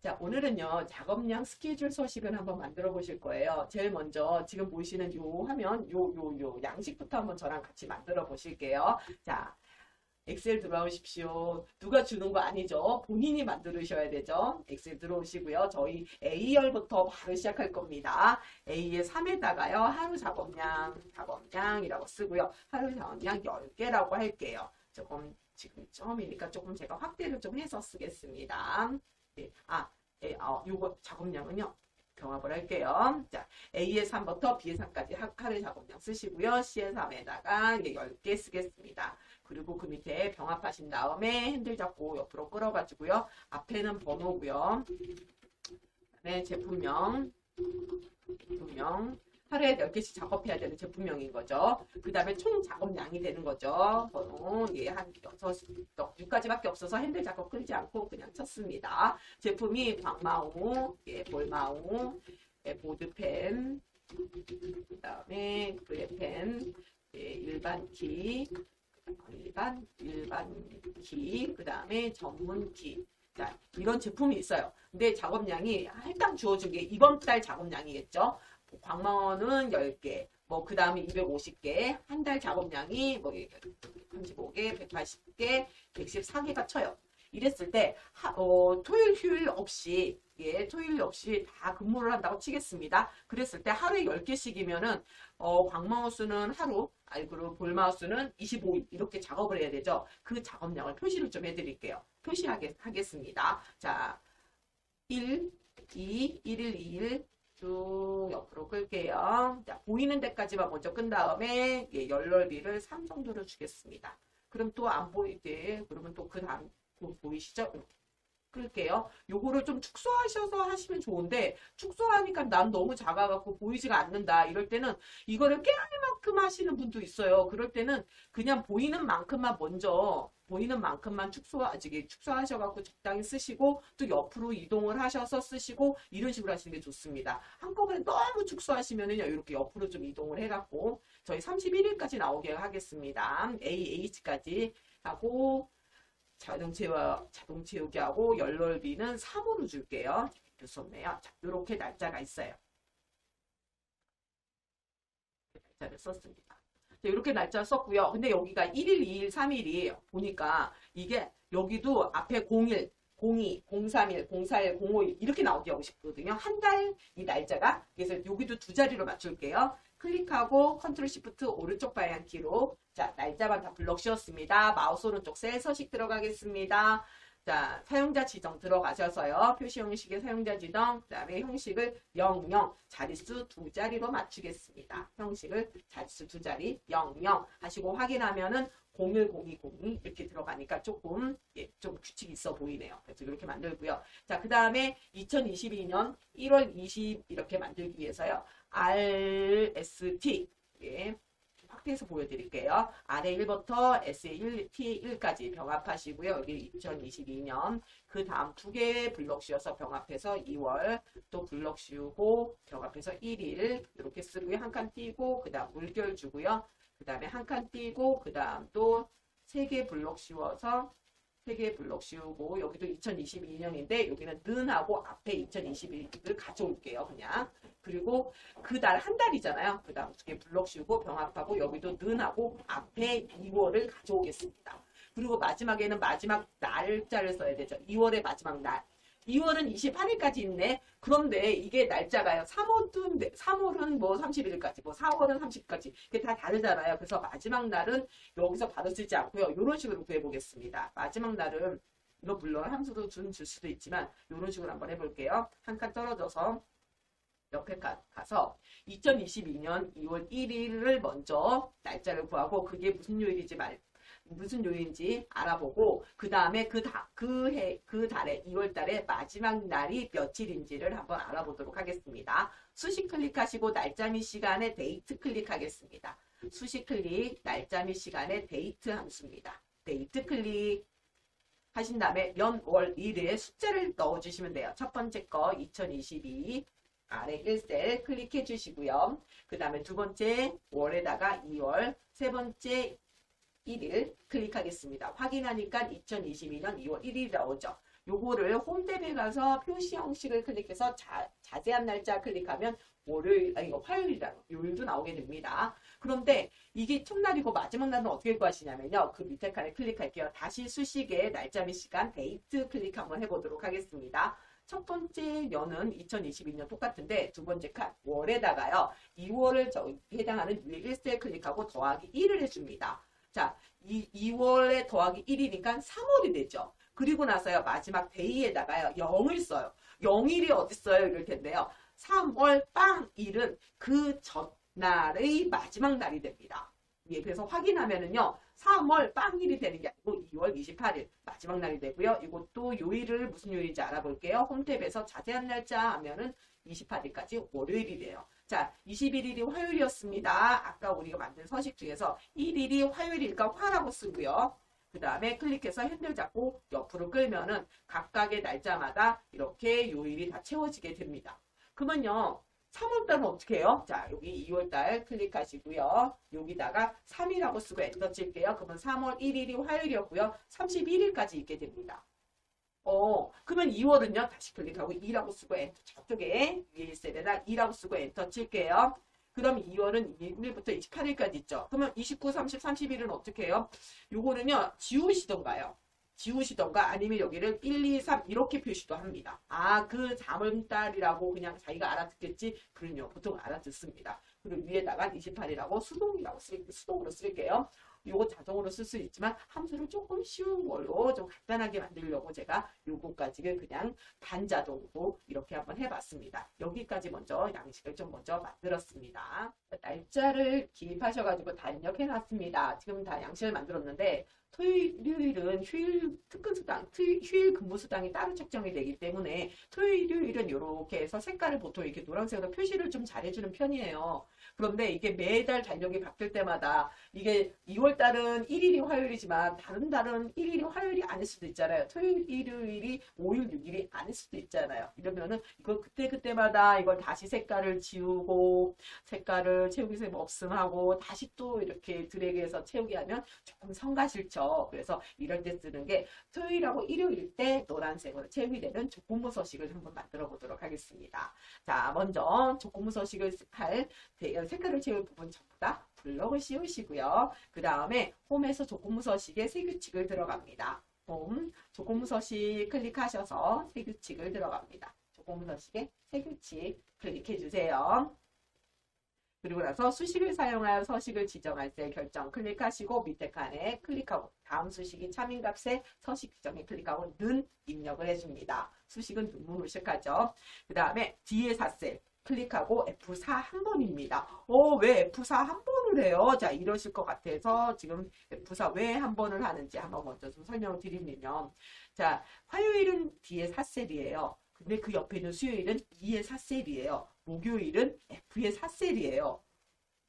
자, 오늘은요, 작업량 스케줄 서식을 한번 만들어 보실 거예요. 제일 먼저 지금 보시는 요 화면, 요, 요, 요 양식부터 한번 저랑 같이 만들어 보실게요. 자, 엑셀 들어오십시오. 누가 주는 거 아니죠? 본인이 만들으셔야 되죠? 엑셀 들어오시고요. 저희 A열부터 바로 시작할 겁니다. A의 3에다가요, 하루 작업량, 작업량이라고 쓰고요. 하루 작업량 10개라고 할게요. 조금, 지금 처음이니까 조금 제가 확대를 좀 해서 쓰겠습니다. 네. 아, 예, 어, 요거 작업량은요. 경합을 할게요. 자, A의 3부터 B의 3까지 하루 작업량 쓰시고요. C의 3에다가 10개 쓰겠습니다. 그리고 그 밑에 병합하신 다음에 핸들 잡고 옆으로 끌어가지고요. 앞에는 번호고요. 그다음에 제품명, 제품명. 하루에 10개씩 작업해야 되는 제품명인 거죠. 그 다음에 총 작업량이 되는 거죠. 번호, 예, 한 6, 6가지밖에 없어서 핸들 작업 끌지 않고 그냥 쳤습니다. 제품이 광마우, 예, 볼마우, 예, 보드펜, 그 다음에 그래펜, 예, 일반 키, 일반, 일반 키, 그 다음에 전문 키. 자, 이런 제품이 있어요. 근데 작업량이 할당 주어준 게 이번 달 작업량이겠죠. 광망원은 10개, 뭐, 그 다음에 250개, 한 달 작업량이 뭐, 35개, 180개, 114개가 쳐요. 이랬을 때, 하, 어, 토요일, 휴일 없이, 예, 토요일 없이 다 근무를 한다고 치겠습니다. 그랬을 때 하루에 10개씩이면은, 어, 광마우스는 하루, 그리고 볼마우스는 25일, 이렇게 작업을 해야 되죠. 그 작업량을 표시를 좀 해드릴게요. 표시하겠습니다. 자, 1, 2, 1일, 2일, 쭉 옆으로 끌게요. 자, 보이는 데까지만 먼저 끈 다음에 예, 열넓이를 3 정도로 주겠습니다. 그럼 또 안 보이게 그러면 또 그 다음 또 보이시죠? 이렇게 끌게요. 요거를 좀 축소하셔서 하시면 좋은데 축소하니까 난 너무 작아갖고 보이지가 않는다. 이럴 때는 이거를 깨알 만큼 하시는 분도 있어요. 그럴 때는 그냥 보이는 만큼만 먼저 보이는 만큼만 축소, 아직 축소하셔갖고 적당히 쓰시고 또 옆으로 이동을 하셔서 쓰시고 이런 식으로 하시는 게 좋습니다. 한꺼번에 너무 축소하시면은요 이렇게 옆으로 좀 이동을 해갖고 저희 31일까지 나오게 하겠습니다. AH까지 하고 자동 채워 자동 채우기 하고 열 넓이는 3으로 줄게요. 없네요. 자, 이렇게 날짜가 있어요. 날짜를 썼습니다. 자, 이렇게 날짜 썼고요. 근데 여기가 1일, 2일, 3일이 보니까 이게 여기도 앞에 01, 02, 031, 041, 051 이렇게 나오게 하고 싶거든요. 한 달 이 날짜가 그래서 여기도 두 자리로 맞출게요. 클릭하고 컨트롤 시프트 오른쪽 방향키로 자 날짜만 다 블럭 씌웠습니다. 마우스 오른쪽 셀 서식 들어가겠습니다. 자 사용자 지정 들어가셔서요. 표시 형식의 사용자 지정 그 다음에 형식을 00 자릿수 두 자리로 맞추겠습니다. 형식을 자릿수 두 자리 00 하시고 확인하면은 010202 이렇게 들어가니까 조금 예, 좀 규칙이 있어 보이네요. 그래서 이렇게 만들고요. 자, 그 다음에 2022년 1월 20 이렇게 만들기 위해서요. RST 예, 확대해서 보여드릴게요. 아래 1부터 SA1, TA1까지 병합하시고요. 여기 2022년 그 다음 두 개의 블럭 씌워서 병합해서 2월 또 블럭 씌우고 병합해서 1일 이렇게 쓰고요. 한 칸 띄고 그 다음 물결 주고요. 그 다음에 한 칸 띄고 그 다음 또 세 개 블럭 씌워서 세개 블럭 씌우고 여기도 2022년인데 여기는 는하고 앞에 2022를 가져올게요 그냥. 그리고 그 달 한 달이잖아요. 그 다음 두개 블럭 씌우고 병합하고 여기도 는하고 앞에 2월을 가져오겠습니다. 그리고 마지막에는 마지막 날짜를 써야 되죠. 2월의 마지막 날. 2월은 28일까지 있네. 그런데 이게 날짜가요. 3월은, 3월은 뭐 31일까지, 뭐 4월은 30일까지. 이게 다 다르잖아요. 그래서 마지막 날은 여기서 바로 쓰지 않고요. 이런 식으로 구해보겠습니다. 마지막 날은, 이거 물론 함수도 준 줄 수도 있지만, 이런 식으로 한번 해볼게요. 한 칸 떨어져서 옆에 가, 가서 2022년 2월 1일을 먼저 날짜를 구하고 그게 무슨 요일이지 말, 무슨 요일인지 알아보고 그 다음에 그 다, 그 해, 그 달에 2월 달에 마지막 날이 며칠인지를 한번 알아보도록 하겠습니다. 수식 클릭하시고 날짜 및 시간에 데이트 클릭하겠습니다. 수식 클릭, 날짜 및 시간에 데이트 함수입니다. 데이트 클릭 하신 다음에 연, 월, 일에 숫자를 넣어주시면 돼요. 첫 번째 거 2022 아래 1셀 클릭해 주시고요. 그 다음에 두 번째 월에다가 2월, 세 번째 1일 클릭하겠습니다. 확인하니까 2022년 2월 1일 나오죠. 요거를 홈탭에 가서 표시 형식을 클릭해서 자, 자세한 날짜 클릭하면 월요일, 아니 화요일이랑 요일도 나오게 됩니다. 그런데 이게 첫날이고 마지막 날은 어떻게 구하시냐면요. 그 밑에 칸에 클릭할게요. 다시 수식에 날짜 및 시간, 데이트 클릭 한번 해보도록 하겠습니다. 첫 번째 년은 2022년 똑같은데 두 번째 칸 월에다가요. 2월을 저 해당하는 1셀 클릭하고 더하기 1을 해줍니다. 자, 이 2월에 더하기 1이니까 3월이 되죠. 그리고 나서요. 마지막 데이에다가요. 0을 써요. 0일이 어딨어요? 이럴 텐데요. 3월 빵 1은 그 전날의 마지막 날이 됩니다. 예, 그래서 확인하면은요. 3월 빵일이 되는 게 아니고 2월 28일 마지막 날이 되고요. 이것도 요일을 무슨 요일인지 알아볼게요. 홈탭에서 자세한 날짜 하면은 28일까지 월요일이래요. 자, 21일이 화요일이었습니다. 아까 우리가 만든 서식 중에서 1일이 화요일일까 화라고 쓰고요. 그 다음에 클릭해서 핸들 잡고 옆으로 끌면은 각각의 날짜마다 이렇게 요일이 다 채워지게 됩니다. 그러면요. 3월달은 어떻게 해요? 자, 여기 2월달 클릭하시고요. 여기다가 3이라고 쓰고 엔터 칠게요. 그러면 3월 1일이 화요일이었고요. 31일까지 있게 됩니다. 어, 그러면 2월은요. 다시 클릭하고 2라고 쓰고 엔터 저쪽에 위에 셀에다 2라고 쓰고 엔터 칠게요. 그럼 2월은 1일부터 28일까지 있죠. 그러면 29, 30, 31일은 어떻게 해요? 요거는요. 지우시던가요. 지우시던가 아니면 여기를 1, 2, 3 이렇게 표시도 합니다. 아, 그 3월달이라고 그냥 자기가 알아듣겠지? 그럼요. 보통 알아듣습니다. 그리고 위에다가 28이라고 수동이라고 쓸, 수동으로 쓸게요. 요거 자동으로 쓸 수 있지만 함수를 조금 쉬운 걸로 좀 간단하게 만들려고 제가 요거까지를 그냥 반자동으로 이렇게 한번 해봤습니다. 여기까지 먼저 양식을 좀 먼저 만들었습니다. 날짜를 기입하셔가지고 다 입력해놨습니다. 지금 다 양식을 만들었는데 토요일은 휴일 특근수당, 토- 휴일 근무수당이 따로 책정이 되기 때문에 토요일, 일요일은 이렇게 해서 색깔을 보통 이렇게 노란색으로 표시를 좀 잘해주는 편이에요. 그런데 이게 매달 달력이 바뀔 때마다 이게 2월 달은 1일이 화요일이지만 다른 달은 1일이 화요일이 아닐 수도 있잖아요. 토요일, 일요일이 5일, 6일이 아닐 수도 있잖아요. 이러면은 이걸 그때그때마다 이걸 다시 색깔을 지우고 색깔을 채우기 쌤 없음하고 다시 또 이렇게 드래그해서 채우게 하면 조금 성가 싫죠. 그래서 이럴 때 쓰는 게 토요일하고 일요일 때 노란색으로 채우게 되는 조건부 서식을 한번 만들어 보도록 하겠습니다. 자, 먼저 조건부 서식을 할 대- 색깔을 채울 부분 전부 다 블럭을 씌우시고요. 그 다음에 홈에서 조건부 서식에 새 규칙을 들어갑니다. 홈 조건부 서식 클릭하셔서 새 규칙을 들어갑니다. 조건부 서식에 새 규칙 클릭해 주세요. 그리고 나서 수식을 사용하여 서식을 지정할 때 결정 클릭하시고 밑에 칸에 클릭하고 다음 수식이 참인값에 서식 지정에 클릭하고 는 입력을 해줍니다. 수식은 눈무무식하죠. 그 다음에 뒤에 4셀 클릭하고 F4 한 번입니다. 어, 왜 F4 한 번을 해요? 자, 이러실 것 같아서 지금 F4 왜 한 번을 하는지 한번 먼저 좀 설명을 드리면 자, 화요일은 뒤에 4셀이에요. 근데 그 옆에 있는 수요일은 2의 4셀이에요. 목요일은 F의 4셀이에요.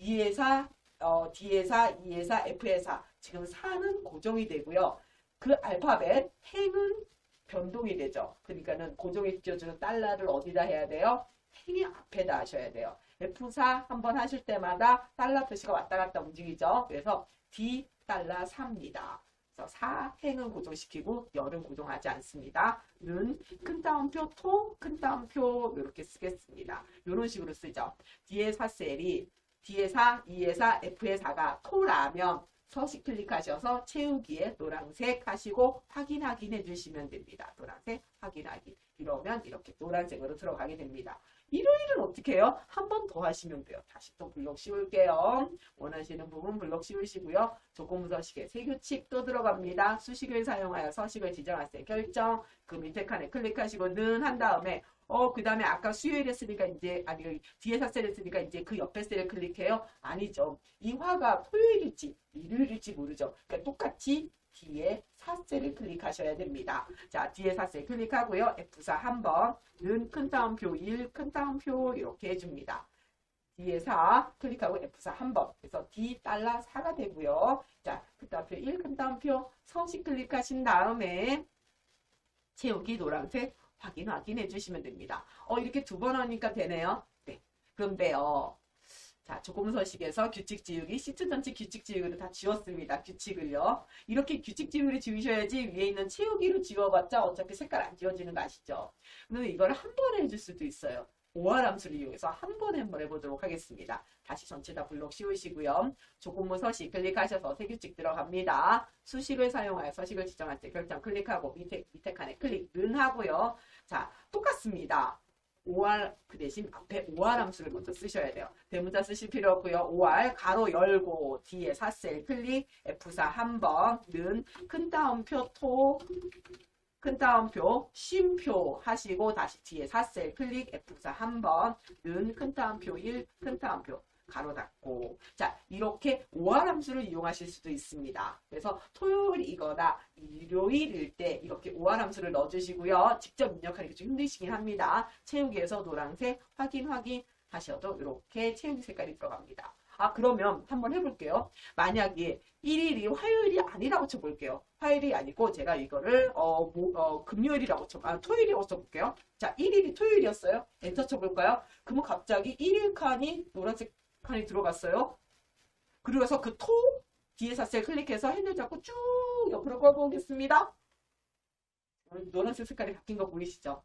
2의 4, 어, D의 4, 2의 4, F의 4. 지금 4는 고정이 되고요. 그 알파벳 행은 변동이 되죠. 그러니까는 고정이 지어주는 달러를 어디다 해야 돼요? 행의 앞에다 하셔야 돼요. F4 한번 하실 때마다 달러 표시가 왔다 갔다 움직이죠. 그래서 D 달러 4입니다. 그래서 4 행은 고정시키고 열은 고정하지 않습니다. 는 큰 따옴표 토, 큰 따옴표 이렇게 쓰겠습니다. 이런 식으로 쓰죠. 뒤에 4셀이 뒤에 4, 2에 4, F에 4가 토라면 서식 클릭하셔서 채우기에 노란색 하시고 확인 확인해 주시면 됩니다. 노란색 확인 확인 이러면 이렇게 노란색으로 들어가게 됩니다. 일요일은 어떻게 해요? 한 번 더 하시면 돼요. 다시 또 블록 씌울게요. 원하시는 부분 블록 씌우시고요. 조건부 서식에 새 규칙 또 들어갑니다. 수식을 사용하여 서식을 때 결정 그 밑에 칸에 클릭하시고 는 한 다음에 어, 그 다음에 아까 수요일 했으니까 이제, 아니, 뒤에 사셀 했으니까 이제 그 옆에 셀을 클릭해요? 아니죠. 이 화가 토요일일지, 일요일일지 모르죠. 그러니까 똑같이 뒤에 사셀을 클릭하셔야 됩니다. 자, 뒤에 사셀 클릭하고요. F4 한 번, 는 큰 따옴표 1, 큰 따옴표 이렇게 해줍니다. 뒤에 4 클릭하고 F4 한 번. 그래서 D 달러 4가 되고요. 자, 큰 따옴표 1, 큰 따옴표 서식 클릭하신 다음에 채우기 노란색 확인 확인해 주시면 됩니다. 어, 이렇게 두 번 하니까 되네요. 네. 그런데요. 자, 조금서식에서 규칙 지우기, 시트 전체 규칙 지우기를 다 지웠습니다. 규칙을요. 이렇게 규칙 지우기를 지우셔야지 위에 있는 채우기로 지워봤자 어차피 색깔 안 지워지는 거 아시죠? 그러면 이걸 한 번에 해줄 수도 있어요. 오할 함수를 이용해서 한 번에 한번 해보도록 하겠습니다. 다시 전체 다 블록 씌우시고요. 조건부 서식 클릭하셔서 새 규칙 들어갑니다. 수식을 사용하여 서식을 지정할 때 결정 클릭하고 밑에 밑에 칸에 클릭 는 하고요. 자 똑같습니다. 5할 그 대신 앞에 5할 함수를 먼저 쓰셔야 돼요. 대문자 쓰실 필요 없고요. 5할 가로 열고 뒤에 4셀 클릭 F4 한 번 는 큰 따옴표 토 큰 따옴표 쉼표 하시고 다시 뒤에 4셀 클릭 F4 한 번 는 큰 따옴표 1큰 따옴표 가로 닫고 자 이렇게 5할 함수를 이용하실 수도 있습니다. 그래서 토요일이거나 일요일일 때 이렇게 5할 함수를 넣어주시고요. 직접 입력하기 좀 힘드시긴 합니다. 채우기에서 노란색 확인 확인 하셔도 이렇게 채우기 색깔이 들어갑니다. 아 그러면 한번 해볼게요. 만약에 1일이 화요일이 아니라고 쳐볼게요. 화요일이 아니고 제가 이거를 어, 뭐, 어, 금요일이라고 쳐, 아 토요일이라고 쳐볼게요. 자 1일이 토요일이었어요. 엔터 쳐볼까요? 그러면 갑자기 1일 칸이 노란색 칸이 들어갔어요. 그리고서 그 토 뒤에 사셀 클릭해서 핸들 잡고 쭉 옆으로 끌어보겠습니다. 노란색 색깔이 바뀐 거 보이시죠?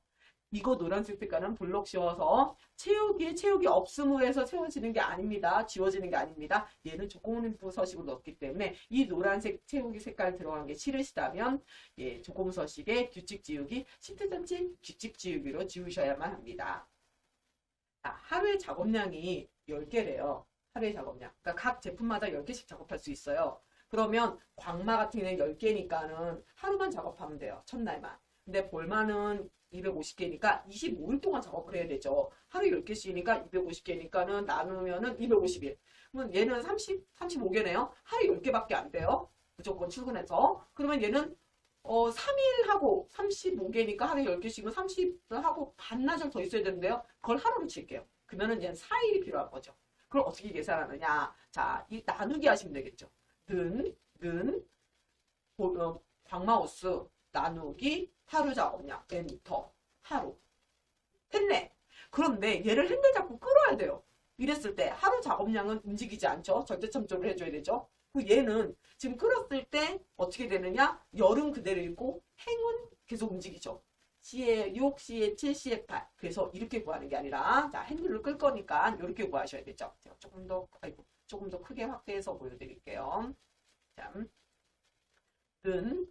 이거 노란색 색깔은 블록 씌워서 채우기에 채우기 없음으로 해서 채워지는 게 아닙니다. 지워지는 게 아닙니다. 얘는 조건부 서식으로 넣었기 때문에 이 노란색 채우기 색깔 들어간 게 싫으시다면 예, 조건부 서식에 규칙 지우기, 시트 전체 규칙 지우기로 지우셔야만 합니다. 자, 하루의 작업량이 10개래요. 하루의 작업량. 그러니까 각 제품마다 10개씩 작업할 수 있어요. 그러면 광마 같은 경우는 10개니까는 하루만 작업하면 돼요. 첫날만. 근데 볼만은 250개니까 25일 동안 작업을 해야 되죠. 하루 10개씩이니까 250개니까는 나누면은 250일. 그러면 얘는 30, 35개네요. 하루 10개밖에 안 돼요. 무조건 출근해서. 그러면 얘는 어, 3일 하고 35개니까 하루 10개씩은 30을 하고 반나절 더 있어야 되는데요. 그걸 하루로 칠게요. 그러면은 얘는 4일이 필요한 거죠. 그걸 어떻게 계산하느냐. 자, 이 나누기 하시면 되겠죠. 는, 는, 보- 어, 광마우스 나누기 하루 작업량 엔터 하루 했네. 그런데 얘를 핸들 잡고 끌어야 돼요. 이랬을 때 하루 작업량은 움직이지 않죠. 절대참조를 해줘야 되죠. 그 얘는 지금 끌었을 때 어떻게 되느냐? 열은 그대로 있고 행은 계속 움직이죠. C에 6, C에 7, C에 8. 그래서 이렇게 구하는 게 아니라 자 핸들을 끌 거니까 이렇게 구하셔야 되죠. 제가 조금 더 아이고 조금 더 크게 확대해서 보여드릴게요. 자, 는,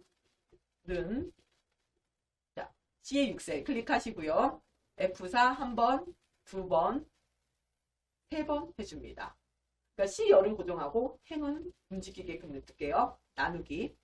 는, 자, C의 6셀 클릭하시고요. F4 한 번, 두 번, 세 번 해줍니다. 그러니까 C 열은 고정하고 행은 움직이게끔 냅둘게요. 나누기.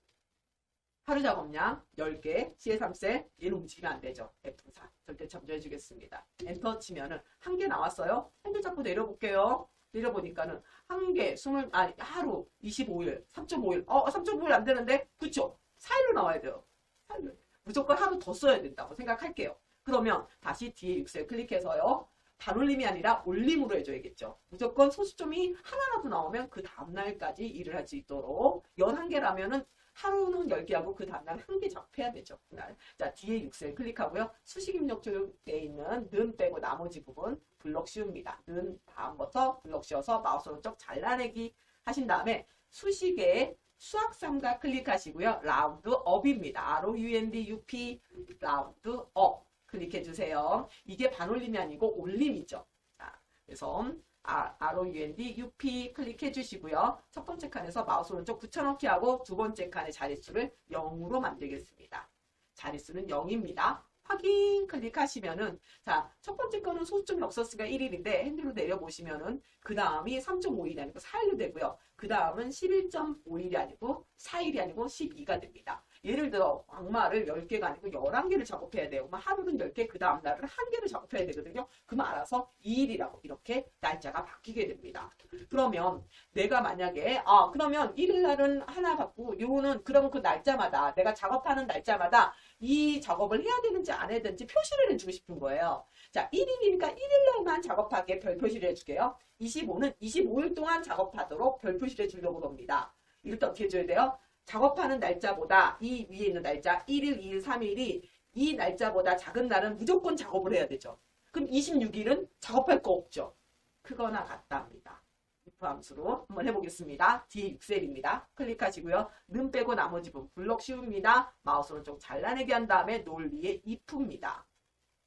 하루 작업량 10개, C의 3셀, 얘는 움직이면 안 되죠. F4. 절대 참조해 주겠습니다. 엔터 치면은 한 개 나왔어요. 핸들 잡고 내려볼게요. 내려보니까는 한 개, 20, 아니, 하루, 25일, 3.5일. 어, 3.5일 안 되는데? 그쵸? 4일로 나와야 돼요. 4일로. 무조건 하루 더 써야 된다고 생각할게요. 그러면 다시 뒤에 6셀 클릭해서요. 반올림이 아니라 올림으로 해줘야겠죠. 무조건 소수점이 하나라도 나오면 그 다음날까지 일을 할 수 있도록 11개라면은 하루는 10개 하고 그 다음날 한개 작업해야 되죠. 그날. 자, 뒤에 6셀 클릭하고요. 수식 입력 쪽에 있는 는 빼고 나머지 부분 블럭 씌웁니다. 는 다음부터 블럭 씌워서 마우스 오른쪽 잘라내기 하신 다음에 수식에 수학 삼각 클릭하시고요. 라운드 업입니다. R-O-U-N-D-U-P 라운드 업 클릭해 주세요. 이게 반올림이 아니고 올림이죠. 자, 그래서 R- R-O-U-N-D-U-P 클릭해 주시고요. 첫 번째 칸에서 마우스 오른쪽 붙여넣기 하고 두 번째 칸의 자릿수를 0으로 만들겠습니다. 자릿수는 0입니다. 확인 클릭하시면은 자, 첫 번째 거는 소수점이 없었으니까 1일인데 핸들로 내려보시면은 그 다음이 3.5일이 아니고 4일로 되고요. 그 다음은 11.5일이 아니고 4일이 아니고 12가 됩니다. 예를 들어 광마를 10개가 아니고 11개를 작업해야. 그럼 하루는 10개, 그 다음 날은 1개를 작업해야 되거든요. 그럼 알아서 2일이라고 이렇게 날짜가 바뀌게 됩니다. 그러면 내가 만약에 아 그러면 1일 날은 하나 갖고 요거는 그러면 그 날짜마다 내가 작업하는 날짜마다 이 작업을 해야 되는지 안 해야 되는지 표시를 해주고 싶은 거예요. 자 1일이니까 1일 날만 작업하게 별 표시를 해줄게요. 25는 25일 동안 작업하도록 별 표시를 해주려고 합니다. 이럴 때 어떻게 해줘야 돼요? 작업하는 날짜보다 이 위에 있는 날짜 1일, 2일, 3일이 이 날짜보다 작은 날은 무조건 작업을 해야 되죠. 그럼 26일은 작업할 거 없죠. 크거나 같다 합니다. F 함수로 한번 해보겠습니다. D 6셀입니다. 클릭하시고요. 는 빼고 나머지 부분 블록 씌웁니다. 마우스 오른쪽 잘라내기 한 다음에 논리의 if입니다.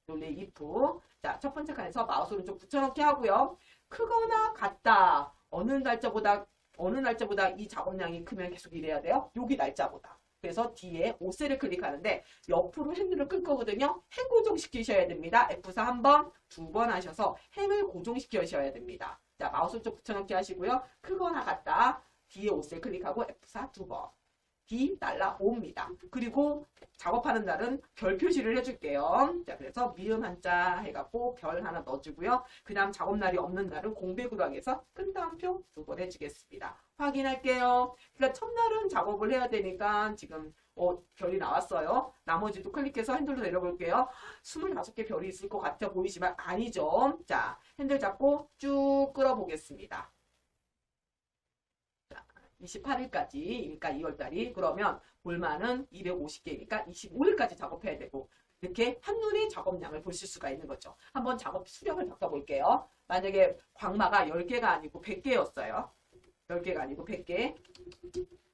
논리의 if. 자, 첫 번째 칸에서 마우스 오른쪽 붙여넣기 하고요. 크거나 같다. 어느 날짜보다 어느 날짜보다 이 작업량이 크면 계속 이래야 돼요. 여기 날짜보다. 그래서 뒤에 5셀을 클릭하는데 옆으로 핸들을 끌 거거든요. 행 고정시키셔야 됩니다. F4 한 번, 두 번 하셔서 행을 고정시키셔야 됩니다. 자, 마우스 쪽 붙여넣기 하시고요. 크거나 같다. 뒤에 5셀 클릭하고 F4 두 번. D 날라옵니다. 그리고 작업하는 날은 별 표시를 해줄게요. 자, 그래서 미음 한자 해갖고 별 하나 넣어주고요. 그 다음 작업날이 없는 날은 공백으로 하게서 끝다음표 두 번 해주겠습니다. 확인할게요. 그러니까 첫날은 작업을 해야 되니까 지금 어, 별이 나왔어요. 나머지도 클릭해서 핸들로 내려볼게요. 25개 별이 있을 것 같아 보이지만 아니죠. 자, 핸들 잡고 쭉 끌어보겠습니다. 28일까지, 그러니까 2월달이 그러면 볼만은 250개니까 25일까지 작업해야 되고 이렇게 한눈에 작업량을 보실 수가 있는 거죠. 한번 작업 수량을 바꿔볼게요. 만약에 광마가 10개가 아니고 100개였어요. 10개가 아니고 100개.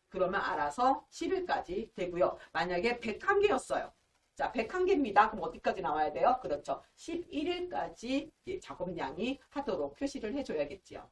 그러면 알아서 10일까지 되고요. 만약에 101개였어요. 자, 101개입니다. 그럼 어디까지 나와야 돼요? 그렇죠. 11일까지 작업량이 하도록 표시를 해줘야겠지요.